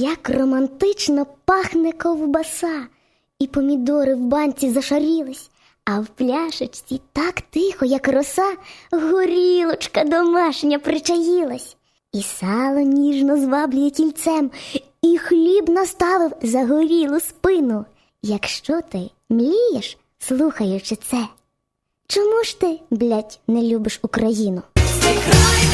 Як романтично пахне ковбаса, і помідори в банці зашарілись, а в пляшечці так тихо, як роса, горілочка домашня причаїлась, і сало ніжно зваблює тільцем, і хліб наставив загорілу спину. Якщо ти млієш, слухаючи це, чому ж ти, блядь, не любиш Україну? Цей край